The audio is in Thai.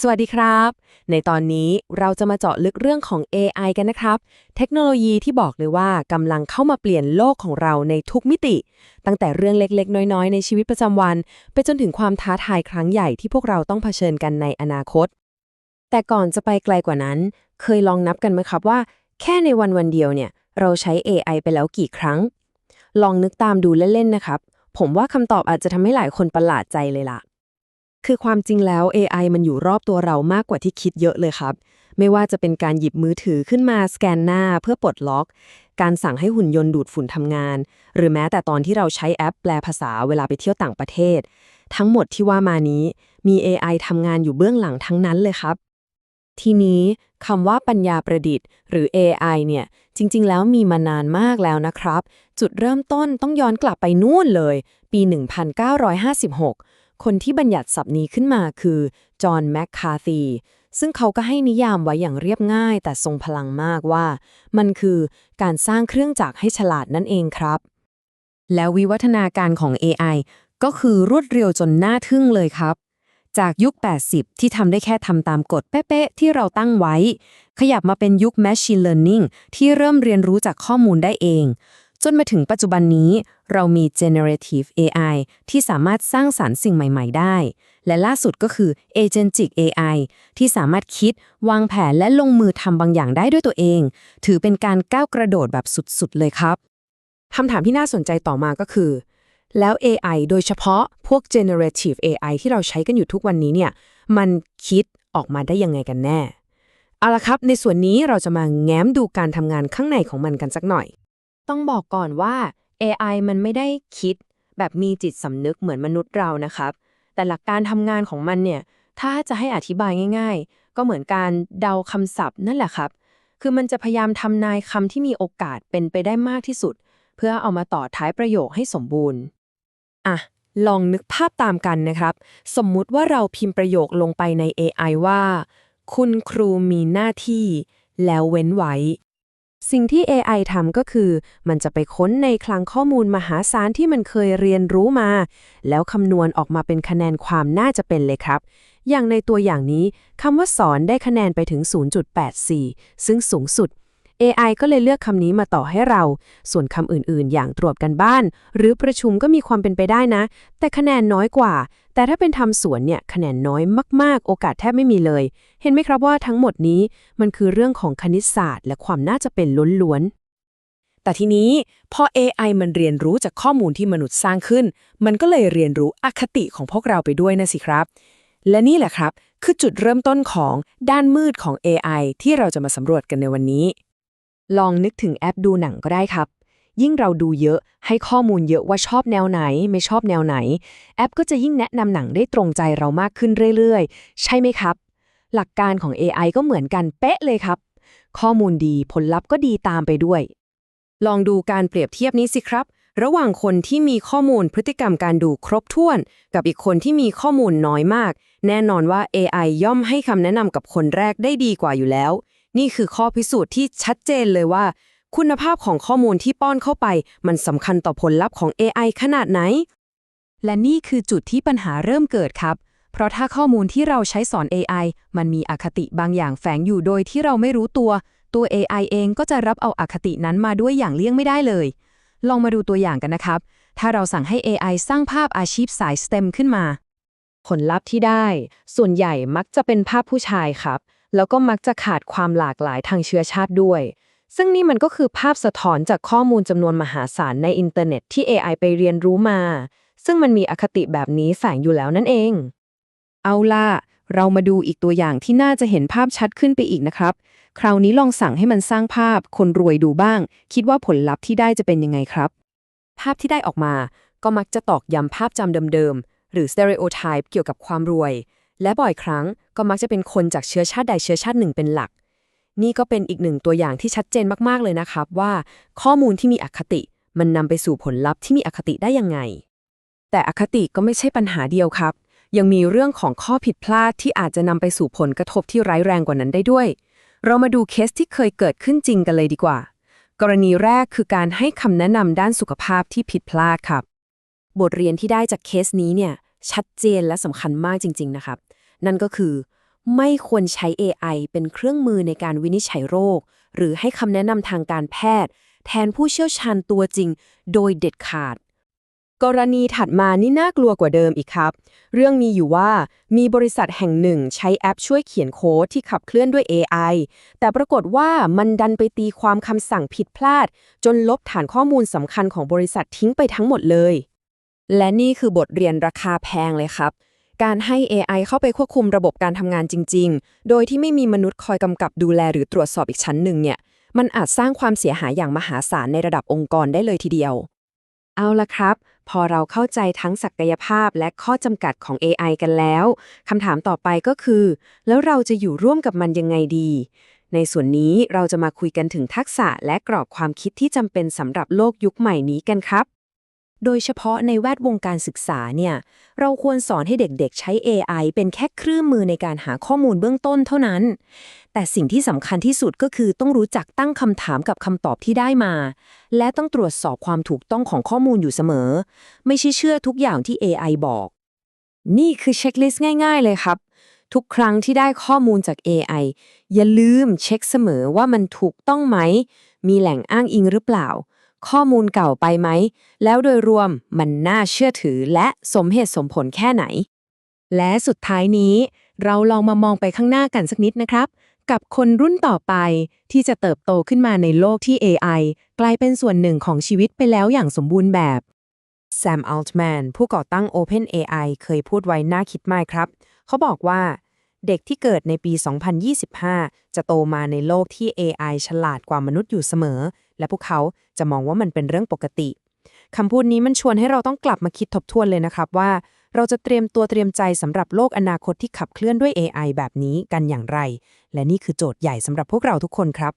สวัสดีครับ ในตอนนี้เราจะมาเจาะลึกเรื่องของ AI กันนะครับ เทคโนโลยีที่บอกเลยว่ากำลังเข้ามาเปลี่ยนโลกของเราในทุกมิติ ตั้งแต่เรื่องเล็กๆ น้อยๆ ในชีวิตประจำวัน ไปจนถึงความท้าทายครั้งใหญ่ที่พวกเราต้องเผชิญกันในอนาคต แต่ก่อนจะไปไกลกว่านั้น เคยลองนับกันไหมครับว่า แค่ในวันวันเดียวเนี่ย เราใช้ AI ไปแล้วกี่ครั้ง ลองนึกตามดูเล่นๆนะครับ ผมว่าคำตอบอาจจะทำให้หลายคนประหลาดใจเลยล่ะ คือความจริงแล้ว AI มันอยู่รอบตัวเรามากกว่าที่คิดเยอะเลยครับ ไม่ว่าจะเป็นการหยิบมือถือขึ้นมาสแกนหน้าเพื่อปลดล็อก การสั่งให้หุ่นยนต์ดูดฝุ่นทำงาน หรือแม้แต่ตอนที่เราใช้แอปแปลภาษาเวลาไปเที่ยวต่างประเทศ ทั้งหมดที่ว่ามานี้มี AI ทำงานอยู่เบื้องหลังทั้งนั้นเลยครับ ทีนี้คำว่าปัญญาประดิษฐ์ หรือ AI เนี่ย จริง ๆ แล้วมีมานานมากแล้วนะครับ จุดเริ่มต้นต้องย้อนกลับไปนู่นเลย ปี 1956 คนที่บัญญัติศัพท์นี้ขึ้นมาคือจอห์นแมคคาธีซึ่งเขาก็ให้นิยามไว้อย่างเรียบง่าย แต่ทรงพลังมากว่า มันคือการสร้างเครื่องจักรให้ฉลาดนั่นเองครับ แล้ววิวัฒนาการของ AI ก็คือรวดเร็วจนน่าทึ่งเลยครับ จากยุค 80 ที่ทำได้แค่ทำตามกฎเป๊ะๆ ที่เราตั้งไว้ ขยับมาเป็นยุค Machine Learning ที่เริ่มเรียนรู้จากข้อมูลได้เอง จนมาถึงปัจจุบันนี้ เรามี Generative AI ที่สามารถสร้างสารรค์สิ่งใหม่ ๆ ได้ และล่าสุดก็คือ Agentic AI ที่สามารถคิด วางแผนและลงมือทำบางอย่างได้ด้วยตัวเอง ถือเป็นการก้าวกระโดดแบบสุด ๆ เลยครับคำถามที่น่าสนใจต่อมาก็คือ แล้ว AI โดยเฉพาะพวก generative AI ที่เราใช้กันอยู่ทุกวันนี้เนี่ย มันคิดออกมาได้ยังไงกันแน่ เอาละครับ ในส่วนนี้เราจะมาแง้มดูการทำงานข้างในของมันกันสักหน่อย ต้องบอกก่อนว่า AI มันไม่ได้คิด แบบมีจิตสำนึกเหมือนมนุษย์เรานะครับ แต่หลักการทำงานของมันเนี่ย ถ้าจะให้อธิบายง่าย ๆ ก็เหมือนการเดาคำศัพท์นั่นแหละครับ คือมันจะพยายามทำนายคำที่มีโอกาสเป็นไปได้มากที่สุด เพื่อเอามาต่อท้ายประโยคให้สมบูรณ์ อะ ลองนึกภาพตามกันนะครับ สมมุติว่าเราพิมพ์ประโยคลงไปใน AI ว่า คุณครูมีหน้าที่ แล้วเว้นไว้ สิ่งที่ AI ทำก็คือ มันจะไปค้นในคลังข้อมูลมหาศาลที่มันเคยเรียนรู้มา แล้วคำนวณออกมาเป็นคะแนนความน่าจะเป็นเลยครับ อย่างในตัวอย่างนี้คำว่าสอนได้คะแนนไปถึง 0.84 ซึ่งสูงสุด AI ก็เลยเลือกคำนี้มาต่อให้เรา ส่วนคำอื่นๆ อย่างตรวจกันบ้าน หรือประชุมก็มีความเป็นไปได้นะ แต่คะแนนน้อยกว่า แต่ถ้าเป็นทำสวนเนี่ยคะแนนน้อยมากๆ โอกาสแทบไม่มีเลย เห็นไหมครับว่าทั้งหมดนี้มันคือเรื่องของคณิตศาสตร์ และความน่าจะเป็นล้วนๆ แต่ทีนี้พอ AI มันเรียนรู้จากข้อมูลที่มนุษย์สร้างขึ้น มันก็เลยเรียนรู้อคติของพวกเราไปด้วยนะสิครับ และนี่แหละครับคือจุดเริ่มต้นของด้านมืดของ AI ที่เราจะมาสำรวจกันในวันนี้ ลองนึกถึงแอปดูหนังก็ได้ครับ ยิ่งเราดูเยอะให้ข้อมูลเยอะว่าชอบแนวไหน ไม่ชอบแนวไหน แอปก็จะยิ่งแนะนำหนังได้ตรงใจเรามากขึ้นเรื่อยๆ ใช่ไหมครับ หลักการของ AI ก็เหมือนกันเป๊ะเลยครับ ข้อมูลดีผลลัพธ์ก็ดีตามไปด้วย ลองดูการเปรียบเทียบนี้สิครับ ระหว่างคนที่มีข้อมูลพฤติกรรมการดูครบถ้วน กับอีกคนที่มีข้อมูลน้อยมาก แน่นอนว่า AI ย่อมให้คำแนะนำกับคนแรกได้ดีกว่าอยู่แล้ว นี่คือข้อพิสูจน์ที่ชัดเจนเลยว่า คุณภาพของข้อมูลที่ป้อนเข้าไป มันสำคัญต่อผลลัพธ์ของ AI ขนาดไหน และนี่คือจุดที่ปัญหาเริ่มเกิดครับ เพราะถ้าข้อมูลที่เราใช้สอน AI มันมีอคติบางอย่างแฝงอยู่โดยที่เราไม่รู้ตัว ตัว AI เองก็จะรับเอาอคตินั้นมาด้วยอย่างเลี่ยงไม่ได้เลย ลองมาดูตัวอย่างกันนะครับ ถ้าเราสั่งให้ AI สร้างภาพอาชีพสาย STEM ขึ้นมา ผลลัพธ์ที่ได้ ส่วนใหญ่มักจะเป็นภาพผู้ชายครับ แล้วก็มักจะขาดความหลากหลายทางเชื้อชาติด้วย ซึ่งนี่มันก็คือภาพสะท้อนจากข้อมูลจำนวนมหาศาลในอินเทอร์เน็ตที่ AI ไปเรียนรู้มา ซึ่งมันมีอคติแบบนี้แฝงอยู่แล้วนั่นเอง เอาล่ะ เรามาดูอีกตัวอย่างที่น่าจะเห็นภาพชัดขึ้นไปอีกนะครับ คราวนี้ลองสั่งให้มันสร้างภาพคนรวยดูบ้าง คิดว่าผลลัพธ์ที่ได้จะเป็นยังไงครับ ภาพที่ได้ออกมาก็มักจะตอกย้ำภาพจำเดิมๆ หรือ stereotype เกี่ยวกับความรวย และบ่อยครั้งก็มักจะเป็นคนจากเชื้อชาติใดเชื้อชาติหนึ่งเป็นหลัก นี่ก็เป็นอีกหนึ่งตัวอย่างที่ชัดเจนมากๆเลยนะครับว่า ข้อมูลที่มีอคติมันนำไปสู่ผลลัพธ์ที่มีอคติได้ยังไง แต่อคติก็ไม่ใช่ปัญหาเดียวครับ ยังมีเรื่องของข้อผิดพลาดที่อาจจะนำไปสู่ผลกระทบที่ร้ายแรงกว่านั้นได้ด้วย เรามาดูเคสที่เคยเกิดขึ้นจริงกันเลยดีกว่า กรณีแรกคือการให้คำแนะนำด้านสุขภาพที่ผิดพลาดครับ บทเรียนที่ได้จากเคสนี้เนี่ยชัดเจนและสำคัญมากจริง ๆ นะครับ นั่นก็คือ ไม่ควรใช้ AI เป็นเครื่องมือในการวินิจฉัยโรค หรือให้คำแนะนำทางการแพทย์ แทนผู้เชี่ยวชาญตัวจริง โดยเด็ดขาด กรณีถัดมานี่น่ากลัวกว่าเดิมอีกครับ เรื่องมีอยู่ว่ามีบริษัทแห่งหนึ่งใช้แอปช่วยเขียนโค้ดที่ขับเคลื่อนด้วย AI แต่ปรากฏว่ามันดันไปตีความคำสั่งผิดพลาด จนลบฐานข้อมูลสำคัญของบริษัททิ้งไปทั้งหมดเลย และนี่คือบทเรียนราคาแพงเลยครับ การให้ AI เข้าไปควบคุมระบบการทำงานจริง ๆ โดยที่ไม่มีมนุษย์คอยกำกับดูแลหรือตรวจสอบอีกชั้นหนึ่งเนี่ย มันอาจสร้างความเสียหายอย่างมหาศาลในระดับองค์กรได้เลยทีเดียว เอาละครับ พอเราเข้าใจทั้งศักยภาพและข้อจำกัดของ AI กันแล้วคำถามต่อไปก็คือ แล้วเราจะอยู่ร่วมกับมันยังไงดี ในส่วนนี้เราจะมาคุยกันถึงทักษะและกรอบความคิดที่จำเป็นสำหรับโลกยุคใหม่นี้กันครับ โดยเฉพาะในแวดวงการศึกษาเนี่ย เราควรสอนให้เด็กๆ ใช้ AI เป็นแค่เครื่องมือในการหาข้อมูลเบื้องต้นเท่านั้น แต่สิ่งที่สำคัญที่สุดก็คือต้องรู้จักตั้งคำถามกับคำตอบที่ได้มา และต้องตรวจสอบความถูกต้องของข้อมูลอยู่เสมอ ไม่ใช่เชื่อทุกอย่างที่ AI บอก นี่คือเช็คลิสต์ง่ายๆ เลยครับทุกครั้งที่ได้ข้อมูลจาก AI อย่าลืมเช็คเสมอว่ามันถูกต้องไหม มีแหล่งอ้างอิงหรือเปล่า ข้อมูลเก่าไปไหม แล้วโดยรวมมันน่าเชื่อถือและสมเหตุสมผลแค่ไหน และสุดท้ายนี้ เราลองมามองไปข้างหน้ากันสักนิดนะครับ กับคนรุ่นต่อไปที่จะเติบโตขึ้นมาในโลกที่ AI กลายเป็นส่วนหนึ่งของชีวิตไปแล้วอย่างสมบูรณ์แบบแซมอัลต์แมนผู้ก่อตั้ง OpenAI เคยพูดไว้น่าคิดมากครับ เขาบอกว่า เด็กที่เกิดในปี 2025 จะโตมาในโลกที่ AI ฉลาดกว่ามนุษย์อยู่เสมอ และพวกเขาจะมองว่ามันเป็นเรื่องปกติ คำพูดนี้มันชวนให้เราต้องกลับมาคิดทบทวนเลยนะครับว่า เราจะเตรียมตัวเตรียมใจสำหรับโลกอนาคตที่ขับเคลื่อนด้วย AI แบบนี้กันอย่างไร และนี่คือโจทย์ใหญ่สำหรับพวกเราทุกคนครับ